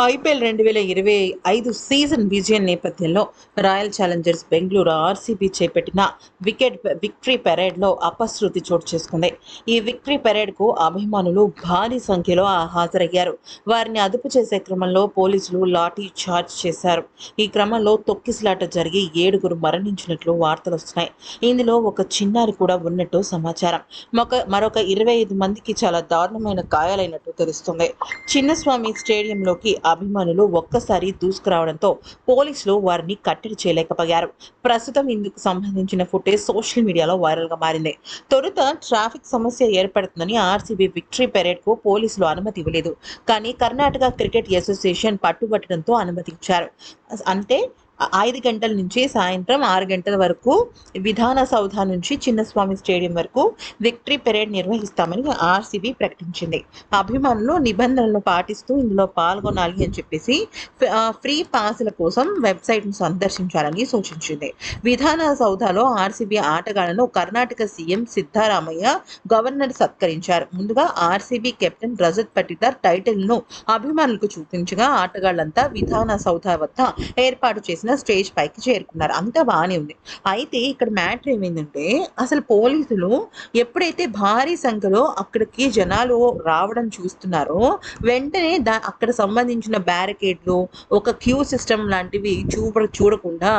IPL రెండు వేల ఇరవై ఐదు సీజన్ విజయం నేపథ్యంలో రాయల్ ఛాలెంజర్స్ బెంగళూరు ఆర్సీబీ చేపట్టిన వికెట్ విక్టరీ పెరేడ్లో అపశృతి చోటు చేసుకుంది. ఈ విక్టరీ పెరేడ్కు అభిమానులు భారీ సంఖ్యలో హాజరయ్యారు. వారిని అదుపు చేసే క్రమంలో పోలీసులు లాఠీ చార్జ్ చేశారు. ఈ క్రమంలో తొక్కిసలాట జరిగి ఏడుగురు మరణించినట్లు వార్తలు వస్తున్నాయి. ఇందులో ఒక చిన్నారి కూడా ఉన్నట్టు సమాచారం. మొక మరొక ఇరవై ఐదు మందికి చాలా దారుణమైన గాయాలైనట్టు తెలుస్తుంది. చిన్నస్వామి స్టేడియంలోకి అభిమానులు ఒక్కసారి దూసుకురావడంతో పోలీసులు వారిని కట్టడి చేయలేకపోయారు. ప్రస్తుతం ఇందుకు సంబంధించిన ఫుటేజ్ సోషల్ మీడియాలో వైరల్గా మారింది. తొలుత ట్రాఫిక్ సమస్య ఏర్పడుతుందని ఆర్సీబీ విక్టరీ పెరేడ్కు పోలీసులు అనుమతి ఇవ్వలేదు. కానీ కర్ణాటక క్రికెట్ అసోసియేషన్ పట్టుబట్టడంతో అనుమతి ఇచ్చారు అంటే ఐదు గంటల నుంచి సాయంత్రం ఆరు గంటల వరకు విధాన సౌధ నుంచి చిన్నస్వామి స్టేడియం వరకు విక్టరీ పెరేడ్ నిర్వహిస్తామని ఆర్సీబీ ప్రకటించింది. అభిమానులు నిబంధనలను పాటిస్తూ ఇందులో పాల్గొనాలి అని చెప్పేసి ఫ్రీ పాసుల కోసం వెబ్సైట్ను సందర్శించాలని సూచించింది. విధాన సౌధలో ఆర్సీబీ ఆటగాళ్ళను కర్ణాటక సీఎం సిద్ధారామయ్య గవర్నర్ సత్కరించారు. ముందుగా ఆర్సీబీ కెప్టెన్ రజత్ పటిదార్ టైటిల్ను అభిమానులకు చూపించగా ఆటగాళ్ళంతా విధాన సౌధ వద్ద ఏర్పాటు చేసిన స్టేజ్ పైకి చేరుకున్నారు. అంతా బాగానే ఉంది. అయితే ఇక్కడ మ్యాటర్ ఏమైందంటే అసలు పోలీసులు ఎప్పుడైతే భారీ సంఖ్యలో అక్కడికి జనాలు రావడం చూస్తున్నారో వెంటనే దా అక్కడ సంబంధించిన బ్యారికేడ్లు ఒక క్యూ సిస్టమ్ లాంటివి చూప చూడకుండా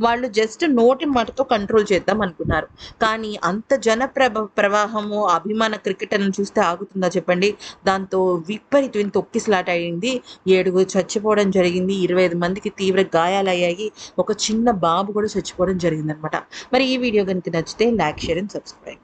వాళ్ళు జస్ట్ నోటి మాటతో కంట్రోల్ చేద్దాం అనుకున్నారు. కానీ అంత జన ప్రభ ప్రవాహము అభిమాన క్రికెటర్ను చూస్తే ఆగుతుందా చెప్పండి? దాంతో విపరీతమైన తొక్కిసలాట అయింది. ఏడుగురు చచ్చిపోవడం జరిగింది. ఇరవై ఐదు మందికి తీవ్ర గాయాలయ్యాయి. ఒక చిన్న బాబు కూడా చచ్చిపోవడం జరిగిందనమాట. మరి ఈ వీడియో కనుక నచ్చితే లైక్ షేర్ అండ్ సబ్స్క్రైబ్.